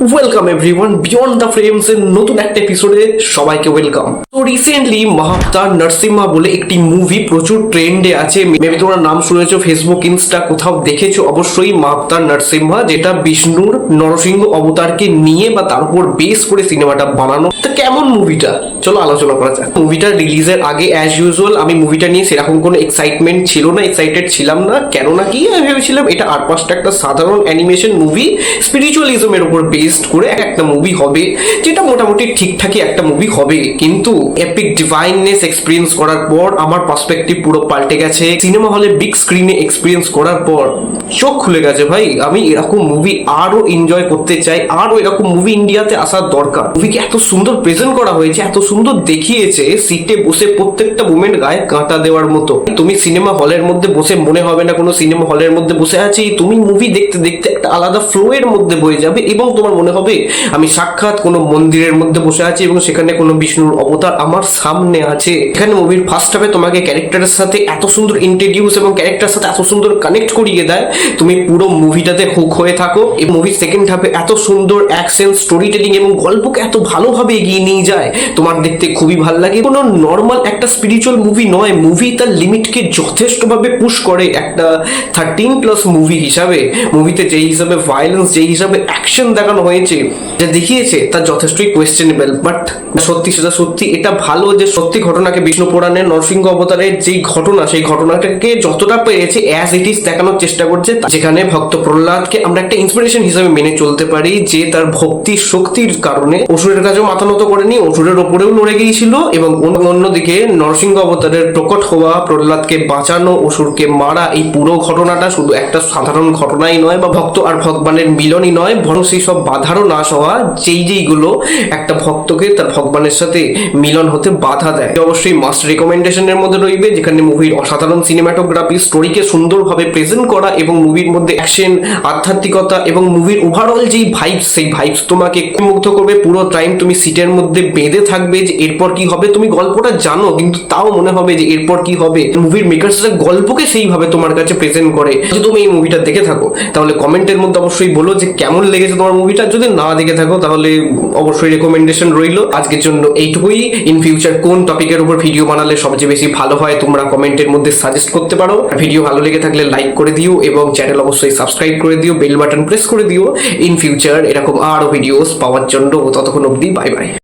Welcome everyone beyond the frames এর নতুন একটা এপিসোডে সবাইকে ওয়েলকাম তো রিসেন্টলি মাহাবতার নার্সিমা বলে একটি মুভি প্রচুর ট্রেন্ডে আছে। মেবি তোমরা নাম শুনেছো ফেসবুক ইনস্টা কোথাও দেখেছ, অবশ্যই মাহাবতার নার্সিমা যেটা বিষ্ণুর নরসিংহ অবতারকে নিয়ে বা তার উপর বেস করে সিনেমাটা বানানো। তো কেমন মুভিটা চলো আলোচনা করা যাক। মুভিটা রিলিজের আগে অ্যাজ ইউজুয়াল আমি মুভিটা নিয়ে সেরকম কোনো এক্সাইটমেন্ট ছিল না এক্সাইটেড ছিলাম না। কেননা কি? আমি ভেবেছিলাম এটা আর পাঁচটা একটা সাধারণ অ্যানিমেশন মুভি স্পিরিচুয়ালিজমের উপর বেসড করে একটা মুভি হবে, যেটা মোটামুটি ঠিকঠাকই একটা মুভি হবে। কিন্তু এপিক ডিভাইননেস এক্সপিরিয়েন্স করার পর আমার পার্সপেক্টিভ পুরো পাল্টে গেছে। সিনেমা হলে বিগ স্ক্রিনে এক্সপিরিয়েন্স করার পর চোখ খুলে গেছে ভাই। আমি এরকম মুভি আরও এনজয় করতে চাই আরও এরকম মুভি ইন্ডিয়াতে আসার দরকার। মুভিকে এত সুন্দর প্রেজেন্ট করা হয়েছে, এত সুন্দর দেখিয়েছে সিটে বসে প্রত্যেকটা মুমেন্ট গায়ে কাঁটা দেওয়ার মতো। তুমি সিনেমা হলের মধ্যে বসে মনে হবে না, কোনো সিনেমা হলের মধ্যে বসে আছি। তুমি মুভি দেখতে দেখতে একটা আলাদা ফ্লো এর মধ্যে বয়ে যাবে এবং তোমার মনে হবে। আমি সাক্ষাৎ কোনো মন্দিরের মধ্যে বসে আছি এবং সেখানে কোনো বিষ্ণুর অবতার আমার সামনে আছে। এখানে মুভির ফার্স্ট হাফে তোমাকে ক্যারেক্টারের সাথে এত সুন্দর ইন্ট্রোডিউস এবং ক্যারেক্টারের সাথে এত সুন্দর কানেক্ট করিয়ে দেয়। তুমি পুরো মুভিটাতে হুক হয়ে থাকো এই মুভির সেকেন্ড হাফে এত সুন্দর অ্যাকশন স্টোরি টেলিং এবং গল্পকে এত ভালোভাবে এগিয়ে নিয়ে যায়। তোমার দেখতে খুবই ভালো লাগে। কোনো নর্মাল একটা স্পিরিচুয়াল মুভি নয়। মুভি তার লিমিটকে যথেষ্টভাবে পুশ করে একটা থার্টিন প্লাস মুভি হিসাবে। মুভিতে যেই হিসাবে ভায়োলেন্স যেই হিসাবে অ্যাকশন দেখানো হয়েছে, যা দেখিয়েছে তা যথেষ্টই কোয়েশ্চেনেবল বাট সত্যি সেটা সত্যি এটা ভালো যে সত্যি ঘটনাকে বিষ্ণু পুরাণের নরসিংহ অবতারের যেই ঘটনা, সেই ঘটনাটাকে যতটা পেরেছে অ্যাজ ইট ইজ দেখানোর চেষ্টা করছে যেখানে ভক্ত প্রহ্লাদকে আমরা একটা ইন্সপিরেশন হিসাবে মেনে চলতে পারি যে তার ভক্তি শক্তির কারণে অসুরের কাছেও মাথা নত করেনি, অসুরের ওপরেও লড়ে গিয়েছিল এবং অন্য- অন্যদিকে নরসিংহ অবতারের প্রকট হওয়া প্রহ্লাদকে বাঁচানো, অসুরকে মারা, এই পুরো ঘটনাটা শুধু একটা সাধারণ ঘটনাই নয় বা ভক্ত আর ভগবানের মিলনই নয়, বরং সেই সব বাধারও নাশ হওয়া, যেই যেইগুলো একটা ভক্তকে তার ভগবানের সাথে মিলন হতে বাধা দেয়। অবশ্যই মাস্ট রেকমেন্ডেশনের মধ্যে রইবে, যেখানে মুভির অসাধারণ সিনেমাটোগ্রাফি স্টোরিকে সুন্দরভাবে প্রেজেন্ট করা এবং মুভির মধ্যে অ্যাকশন আধ্যাত্মিকতা এবং মুভির ওভারঅল যেই ভাইবস সেই ভাইবস তোমাকে মুগ্ধ করবে। পুরো টাইম তুমি সিটের মধ্যে বেঁধে থাকবে যে এরপর কি হবে? তুমি গল্পটা জানো, কিন্তু তাও মনে হবে যে এরপর কি হবে? মুভির মেকার্সরা গল্পকে সেইভাবে তোমার কাছে প্রেজেন্ট করে। যদি তুমি এই মুভিটা দেখে থাকো, তাহলে কমেন্টের মধ্যে অবশ্যই বলো যে কেমন লেগেছে তোমার মুভিটা। যদি না দেখে থাকো, তাহলে অবশ্যই রেকমেন্ডেশন রইল। আজকের জন্য এইটুকুই। ইন ফিউচার কোন টপিকের উপর ভিডিও বানালে সবচেয়ে বেশি ভালো হয়, তোমরা কমেন্টের মধ্যে সাজেস্ট করতে পারো। ভিডিও ভালো লেগে থাকলে লাইক করে দিও এবং চ্যানেল অবশ্যই সাবস্ক্রাইব করে দিও বেল বাটন প্রেস করে দিও। ইন ফিউচার এরকম আরও ভিডিওস পাওয়ার জন্য। ততক্ষণ অবধি বাই বাই